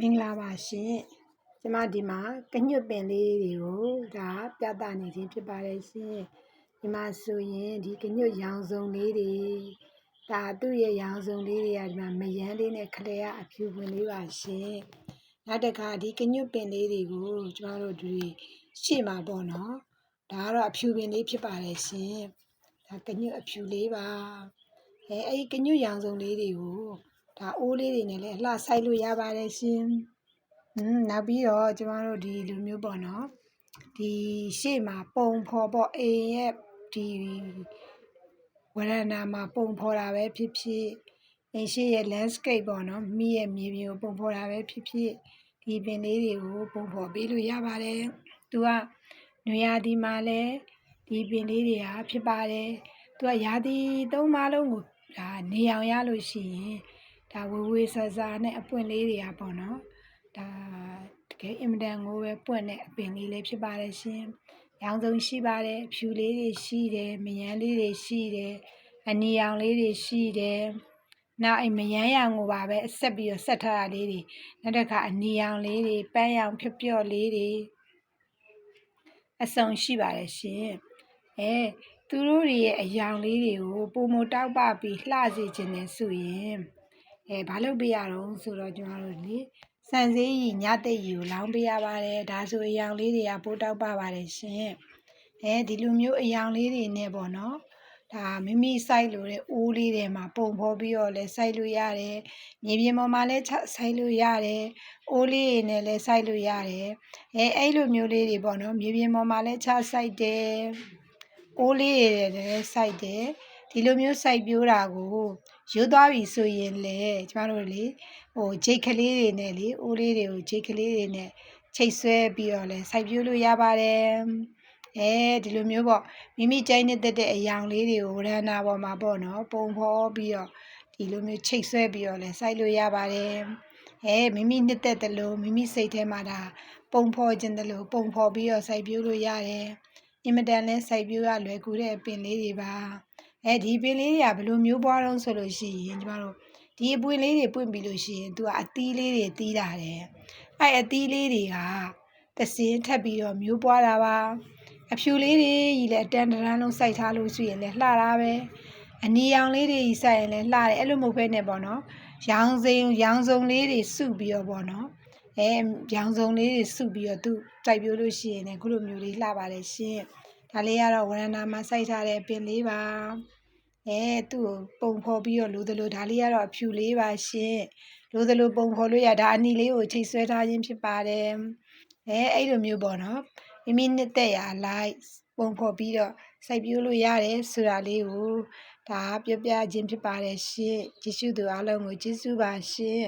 မင်္ဂလာပါရှင်ကျမဒီမှာကညွတ်ပင်လေးတွေကိုဒါပြသနေခြင်းဖြစ်ပါတယ်ရှင်ဒီမှာဆိုရင်ဒီကညွတ်ရောင်စုံလေးတွေဒါသူ့ရဲ့ရောင်စုံလေးတွေကဒီမှာမယန်းလေးနဲ့ခလဲရအဖြူဝင်လေးပါရှင်နောက်တစ်ခါဒီကညွတ်ပင်လေးတွေကိုကျမတို့ဒီရှေ့မှာပေါ့နော်ဒါကတော့အဖြူပင်လေးဖြစ်ပါတယ်ရှင်ဒါကညွတ်အဖြူလေးပါအဲအဲ့ဒီကညွတ်ရောင်စုံလေးတွေကို ဒါအိုးလေးတွေနဲ့လည်းအလှဆိုင်လို့ရပါတယ်ရှင်။อืมနောက်ပြီးတော့ကျမတို့ဒီလူမျိုးပေါ့နော်။ဒီရှေ့မှာပုံဖော်ပေါ့အိမ်ရဲ့ဒီဝရဏာမှာပုံဖော်တာပဲဖြစ်ဖြစ်အိမ်ရှိရဲ့ landscape ပေါ့နော်မိရဲ့မြေပြင်ကိုပုံဖော်တာပဲဖြစ်ဖြစ်ဒီပင်လေးတွေကိုပုံဖော်ပေးလို့ရပါတယ်။သူကနွေရာသီမှာလည်းဒီပင်လေးတွေဟာဖြစ်ပါတယ်။သူကရာသီသုံးပါလုံးကိုဒါနေအောင်ရလို့ရှိရင် ဒါဝေဝေဆာဆာနဲ့အပွင့်လေးတွေကပေါ့နော်ဒါတကယ်အင်မတန်ကိုပဲပွင့်တဲ့အပင်လေးလေးဖြစ်ပါတယ်ရှင်ရောင်စုံရှိပါတယ်ဖြူလေးတွေရှိတယ်မယန်းလေးတွေရှိတယ်အနီရောင်လေးတွေရှိတယ်နောက်အိမ်မယန်းရောင်ကိုပါပဲဆက်ပြီးတော့ဆက်ထားတာလေးတွေနောက်တစ်ခါအနီရောင်လေးတွေပန်းရောင်ဖြော့ဖြော့လေးတွေအစုံရှိပါတယ်ရှင်အဲသူတို့တွေရဲ့အယောင်လေးတွေကိုပုံမတောက်ပပြီးလှစေခြင်းနဲ့ဆိုရင် အဲဘာလုပ်ပေးရတော့ဆိုတော့ကျွန်တော်တို့လေစံစည်းရီညတိတ်ရီကိုလောင်းပေးရပါတယ်ဒါဆိုအယောင်လေးတွေကပိုးတောက်ပါပါတယ်ရှင်အဲဒီလိုမျိုးအယောင်လေးတွေနဲ့ပေါ့နော်ဒါမိမိစိုက်လို့တဲ့အိုးလေးတွေမှာပုံဖော်ပြီးတော့လဲစိုက်လို့ရတယ်မြေပြင်ပေါ်မှာလဲစိုက်လို့ရတယ်အိုးလေးတွေနဲ့လဲစိုက်လို့ရတယ်အဲအဲ့လိုမျိုးလေးတွေပေါ့နော်မြေပြင်ပေါ်မှာလဲချစိုက်တယ်အိုးလေးတွေလည်းစိုက်တယ်ဒီလိုမျိုးစိုက်ပြိုးတာကို ရိုးသွားပြီဆိုရင်လေကျမတို့လေဟိုဂျိတ်ကလေးတွေနဲ့လေအိုးလေးတွေကိုဂျိတ်ကလေးတွေနဲ့ချိတ်ဆွဲပြီးတော့လဲစိုက်ပြိုးလို့ရပါတယ်အဲဒီလိုမျိုးပေါ့မိမိကြိုက်နေတဲ့အယောင်လေးတွေကိုရန်နာပေါ်မှာပေါ့နော်ပုံဖော်ပြီးတော့ဒီလိုမျိုးချိတ်ဆွဲပြီးတော့လဲစိုက်လို့ရပါတယ်အဲမိမိနှစ်သက်တယ်လို့မိမိစိတ်ထဲမှာဒါပုံဖော်ခြင်းတယ်လို့ပုံဖော်ပြီးတော့စိုက်ပြိုးလို့ရတယ်အင်မတန်လဲစိုက်ပြိုးရလွယ်ကူတဲ့အပင်လေးတွေပါ အဲဒီပင်လေးတွေကဘယ်လိုမျိုးပွားတော့ဆိုလို့ရှိရင်ကျမတို့ဒီအပွင့်လေးတွေပွင့်ပြီးလို့ရှိရင်သူကအသီးလေးတွေသီးတာတယ်အဲအသီးလေးတွေကတစင်းထပ်ပြီးတော့မျိုးပွားတာပါအဖြူလေးတွေကြီးလည်းအတန်တန်းလုံးစိုက်ထားလို့ရှိရင်လည်းလှတာပဲအနီရောင်လေးတွေကြီးစိုက်ရင်လည်းလှတယ်အဲ့လိုမဟုတ်ဘဲနဲ့ပေါ့နော်ရောင်စိမ်းရောင်စုံလေးတွေစုပြီးတော့ပေါ့နော်အဲရောင်စုံလေးတွေစုပြီးတော့သူစိုက်ပြိုးလို့ရှိရင်လည်းခုလိုမျိုးလေးလှပါတယ်ရှင်ဒါလေးကတော့ဝရဏာမှာစိုက်ထားတဲ့ပင်လေးပါ အဲသူ့ကိုပုံဖော်ပြီးတော့လိုသလိုဒါလေးကတော့အဖြူလေးပါရှင်လိုသလိုပုံဖော်လို့ရဒါအနီလေးကိုချိတ်ဆွဲထားခြင်းဖြစ်ပါတယ်အဲအဲ့လိုမျိုးပေါ့နော်မိမိနှစ်သက်ရာလိုက်ပုံဖော်ပြီးတော့စိုက်ပြိုးလို့ရတယ်ဆိုတာလေးကိုဒါပြောပြခြင်းဖြစ်ပါတယ်ရှင်ကျေးဇူးသူအားလုံးကိုကျေးဇူးပါရှင်